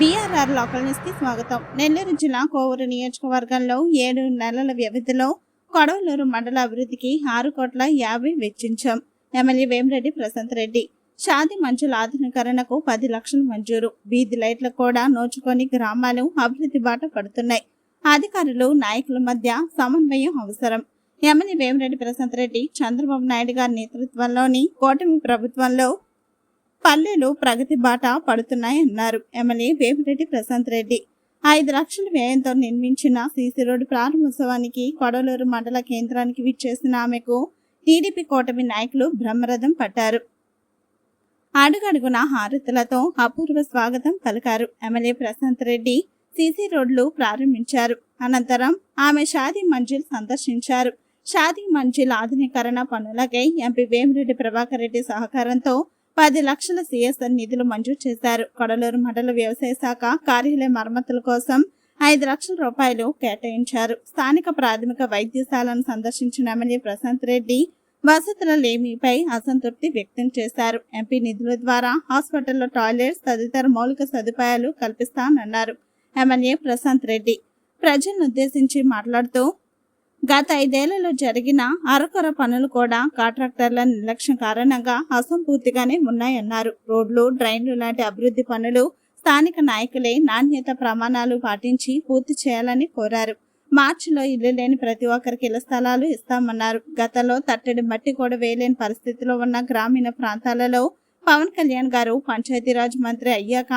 BRR local న్యూస్కి స్వాగతం. నెల్లూరు జిల్లా కోవూరు నియోజకవర్గంలో ఏడు నెలల వ్యవధిలో కొడవలూరు మండల అభివృద్ధికి ఆరు కోట్ల యాభై వెచ్చించాం. ఎమ్మెల్యే వేమిరెడ్డి ప్రశాంత్ రెడ్డి. షాది మంచుల ఆధునీకరణకు పది లక్షలు మంజూరు. వీధి లైట్లు కూడా నోచుకొని గ్రామాలు అభివృద్ధి బాట పడుతున్నాయి. అధికారులు నాయకుల మధ్య సమన్వయం అవసరం. ఎమ్మెల్యే వేమిరెడ్డి ప్రశాంత్ రెడ్డి చంద్రబాబు నాయుడు గారి నేతృత్వంలోని కూటమి ప్రభుత్వంలో పల్లెలు ప్రగతి బాట పడుతున్నాయన్నారు ఎమ్మెల్యే వేమిరెడ్డి ప్రశాంత్ రెడ్డి. ఐదు లక్షల వ్యయంతో నిర్మించిన సీసీ రోడ్డు ప్రారంభోత్సవానికి కొడలూరు మండల కేంద్రానికి విచ్చేసిన ఆమెకు టీడీపీ కూటమి నాయకులు బ్రహ్మరథం పట్టారు. అడుగడుగున హారతులతో అపూర్వ స్వాగతం పలికారు ఎమ్మెల్యే ప్రశాంత్ రెడ్డి సీసీ రోడ్లు ప్రారంభించారు. అనంతరం ఆమె షాదీ మంజిల్ సందర్శించారు. షాదీ మంజిల్ ఆధునీకరణ పనులకై ఎంపీ వేమిరెడ్డి ప్రభాకర్ రెడ్డి సహకారంతో పది లక్షల సిఎస్ఆర్ నిధులు మంజూరు చేశారు. కడలూరు మండల వ్యవసాయ శాఖ కార్యాలయ మరమ్మతుల కోసం ఐదు లక్షల రూపాయలు కేటాయించారు. స్థానిక ప్రాథమిక వైద్యశాలను సందర్శించిన ఎమ్మెల్యే ప్రశాంత్ రెడ్డి వసతుల లేమిపై అసంతృప్తి వ్యక్తం చేశారు. ఎంపీ నిధుల ద్వారా హాస్పిటల్లో టాయిలెట్స్ తదితర మౌలిక సదుపాయాలు కల్పిస్తానన్నారు ఎమ్మెల్యే ప్రశాంత్ రెడ్డి. ప్రజలను ఉద్దేశించి మాట్లాడుతూ గత ఐదేళ్ళలో జరిగిన అరకొర పనులు కూడా కాంట్రాక్టర్ల నిర్లక్ష్యం కారణంగా అసంపూర్తిగానే ఉన్నాయన్నారు. రోడ్లు డ్రైన్లు లాంటి అభివృద్ధి పనులు స్థానిక నాయకులే నాణ్యత ప్రమాణాలు పాటించి పూర్తి చేయాలని కోరారు. మార్చిలో ఇల్లు లేని ప్రతి ఒక్కరికి ఇళ్ళ స్థలాలు ఇస్తామన్నారు. గతంలో తట్టడి మట్టి కూడా వేయలేని పరిస్థితిలో ఉన్న గ్రామీణ ప్రాంతాలలో పవన్ కళ్యాణ్ గారు పంచాయతీరాజ్ మంత్రి అయ్యాక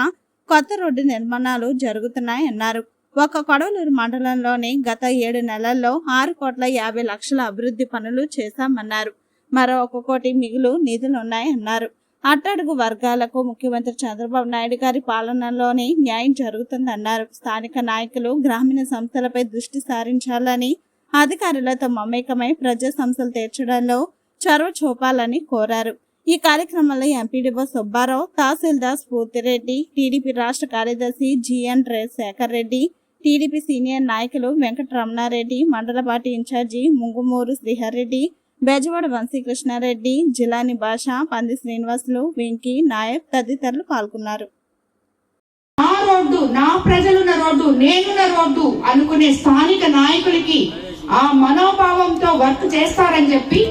కొత్త రోడ్డు నిర్మాణాలు జరుగుతున్నాయన్నారు. ఒక కొడవలూరు మండలంలోని గత ఏడు నెలల్లో ఆరు కోట్ల యాభై లక్షల అభివృద్ధి పనులు చేశామన్నారు. మరో ఒక కోటి మిగులు నిధులున్నాయన్నారు. అట్టడుగు వర్గాలకు ముఖ్యమంత్రి చంద్రబాబు నాయుడు గారి పాలనలోనే న్యాయం జరుగుతుందన్నారు. స్థానిక నాయకులు గ్రామీణ సంస్థలపై దృష్టి సారించాలని అధికారులతో మమేకమై ప్రజా సంస్థలు తీర్చడంలో చొరవ చూపాలని కోరారు. ఈ కార్యక్రమంలో ఎంపీడీఓ సుబ్బారావు తహసీల్దార్ స్ఫూర్తిరెడ్డి టీడీపీ రాష్ట్ర కార్యదర్శి G N Sekhar Reddy TDP senior నాయకులు వెంకటరమణారెడ్డి మండల పార్టీ ఇన్ఛార్జి ముంగుమూరు శ్రీహర్రెడ్డి బెజవాడ వంశీకృష్ణారెడ్డి జిలాని భాష పంది శ్రీనివాసులు వెంకీ నాయక్ తదితరులు పాల్గొన్నారు. నా రోడ్డు నా ప్రజలున్న రోడ్డు నేనున్న రోడ్డు అనుకునే స్థానిక నాయకులకి ఆ మనోభావంతో వర్క్ చేస్తారని చెప్పి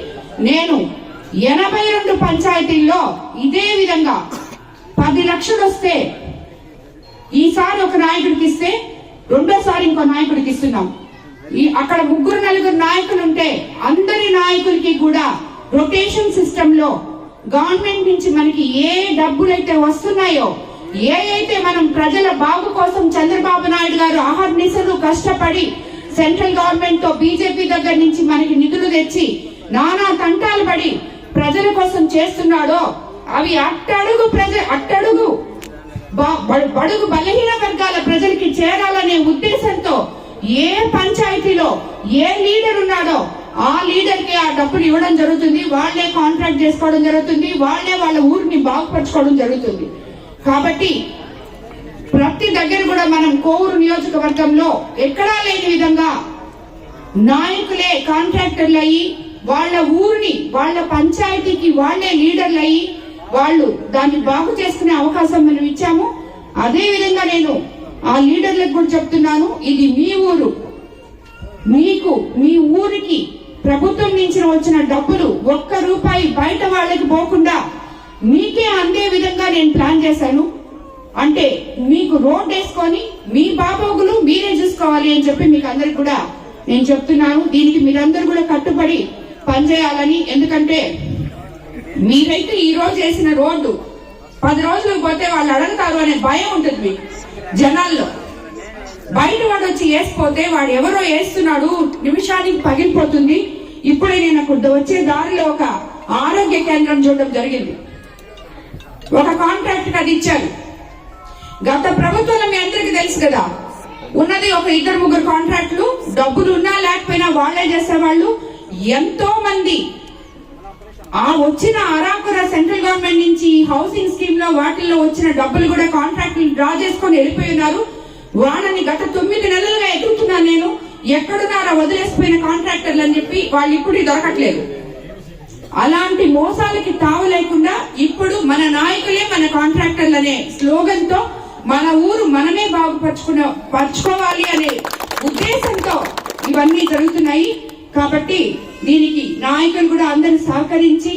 నేను ఎనభై రెండు పంచాయతీల్లో ఇదే విధంగా పది లక్షలు వస్తే ఈసారి ఒక నాయకుడికి ఇస్తే రెండోసారి ఇంకో నాయకుడికి ఇస్తున్నాం. ఈ అక్కడ ముగ్గురు నలుగురు నాయకులు ఉంటే అందరి నాయకులకి కూడా రొటేషన్ సిస్టమ్లో గవర్నమెంట్ నుంచి మనకి ఏ డబ్బులైతే వస్తున్నాయో ఏ అయితే మనం ప్రజల బాగు కోసం చంద్రబాబు నాయుడు గారు ఆహర్నిశలు కష్టపడి సెంట్రల్ గవర్నమెంట్తో బీజేపీ దగ్గర నుంచి మనకి నిధులు తెచ్చి నానా తంటాలు పడి ప్రజల కోసం చేస్తున్నాడో అవి అట్టడుగు ప్రజ అట్టడుగు బడుగు బలహీన వర్గాల ప్రజలకి చేరాలనే ఉద్దేశంతో ఏ పంచాయతీలో ఏ లీడర్ ఉన్నాడో ఆ లీడర్కి ఆ డబ్బులు ఇవ్వడం జరుగుతుంది వాళ్ళే కాంట్రాక్ట్ చేసుకోవడం జరుగుతుంది వాళ్ళే వాళ్ళ ఊరిని బాగుపరచుకోవడం జరుగుతుంది. కాబట్టి ప్రతి దగ్గర కూడా మనం కోవూరు నియోజకవర్గంలో ఎక్కడా లేని విధంగా నాయకులే కాంట్రాక్టర్లు అయ్యి వాళ్ళ ఊరిని వాళ్ళ పంచాయతీకి వాళ్ళే లీడర్లు అయ్యి వాళ్ళు దాన్ని బాగు చేసుకునే అవకాశం మనం ఇచ్చాము. అదే విధంగా నేను ఆ లీడర్లకు కూడా చెప్తున్నాను ఇది మీ ఊరు. మీకు మీ ఊరికి ప్రభుత్వం నుంచి వచ్చిన డబ్బులు ఒక్క రూపాయి బయట వాళ్ళకి పోకుండా మీకే అందే విధంగా నేను ప్లాన్ చేశాను. అంటే మీకు రోడ్ వేసుకొని మీ బాబోగులు మీరే చూసుకోవాలి అని చెప్పి మీకు అందరికి కూడా నేను చెప్తున్నాను. దీనికి మీరందరూ కూడా కట్టుబడి పనిచేయాలని ఎందుకంటే మీరైతే ఈ రోజు వేసిన రోడ్డు పది రోజులకు పోతే వాళ్ళు అడగతారు అనే భయం ఉంటుంది మీకు జనాల్లో. బయట వాడు వచ్చి వేసిపోతే వాడు ఎవరో వేస్తున్నాడు నిమిషానికి పగిలిపోతుంది. ఇప్పుడే నేను అక్కడ వచ్చే దారిలో ఒక ఆరోగ్య కేంద్రం చూడడం జరిగింది. ఒక కాంట్రాక్ట్ అది ఇచ్చారు. గత ప్రభుత్వంలో మీ అందరికి తెలుసు కదా ఉన్నది ఒక ఇద్దరు ముగ్గురు కాంట్రాక్టులు డబ్బులు ఉన్నా లేకపోయినా వాళ్ళే చేసేవాళ్ళు. ఎంతో మంది ఆ వచ్చిన అరాకుర సెంట్రల్ గవర్నమెంట్ నుంచి హౌసింగ్ స్కీమ్లో వాటిల్లో వచ్చిన డబ్బులు కూడా కాంట్రాక్ట్ డ్రా చేసుకొని వెళ్ళిపోయి ఉన్నారు వాళ్ళని గత తొమ్మిది నెలలుగా ఎదుగుతున్నాను నేను. ఎక్కడున్నారా వదిలేసిపోయిన కాంట్రాక్టర్లు అని చెప్పి వాళ్ళు ఇప్పుడు దొరకట్లేదు. అలాంటి మోసాలకి తావు లేకుండా ఇప్పుడు మన నాయకులే మన కాంట్రాక్టర్లు అనే స్లోగన్తో మన ఊరు మనమే బాగుపరుచుకున్న పరుచుకోవాలి అనే ఉద్దేశంతో ఇవన్నీ జరుగుతున్నాయి. కాబట్టి దీనికి నాయకులు కూడా అందరూ సహకరించి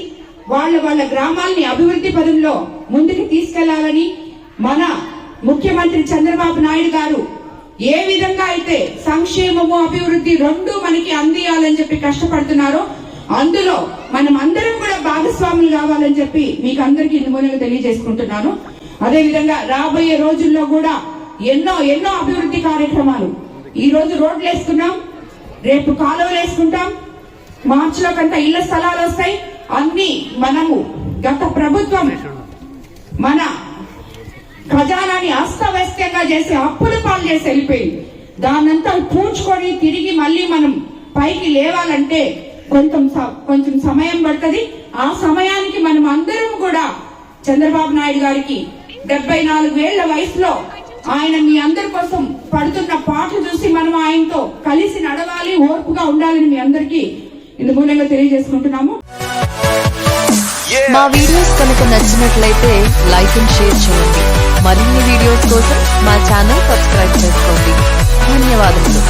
వాళ్ళ వాళ్ళ గ్రామాల్ని అభివృద్ధి పదంలో ముందుకు తీసుకెళ్ళాలని మన ముఖ్యమంత్రి చంద్రబాబు నాయుడు గారు ఏ విధంగా అయితే సంక్షేమము అభివృద్ధి రెండు మనకి అందియాలని చెప్పి కష్టపడుతున్నారో అందులో మనం అందరం కూడా భాగస్వాములు కావాలని చెప్పి మీకు అందరికీ ఇందుమూలంగా తెలియజేసుకుంటున్నాను. అదే విధంగా రాబోయే రోజుల్లో కూడా ఎన్నో ఎన్నో అభివృద్ధి కార్యక్రమాలు ఈ రోజు రోడ్లు వేసుకున్నాం రేపు కాలువలు వేసుకుంటాం. మార్చిలో కంట ఇళ్ళ స్థలాలు వస్తాయి. అన్ని మనము గత ప్రభుత్వం మన ఖజానాని అస్తవ్యస్తంగా చేసి అప్పుల పాలు చేసి వెళ్ళిపోయింది. దాన్నంతా పూడ్చుకొని తిరిగి మళ్ళీ మనం పైకి లేవాలంటే కొంచెం స- కొంచెం సమయం పడుతుంది. ఆ సమయానికి మనం అందరం కూడా చంద్రబాబు నాయుడు గారికి డెబ్బై నాలుగు ఏళ్ళ వయసులో ఆయన మీ అందరి కోసం పడుతున్న పాటలు చూసి మనం ఆయనతో కలిసి నడవాలి ఓర్పుగా ఉండాలని మీ అందరికీ ఇందు మూలంగా తెలియజేసుకుంటున్నాము. మా వీడియోస్ కనుక నచ్చినట్లయితే లైక్ అండ్ షేర్ చేయండి. మరిన్ని వీడియోస్ కోసం మా ఛానల్ సబ్స్క్రైబ్ చేసుకోండి. ధన్యవాదములు.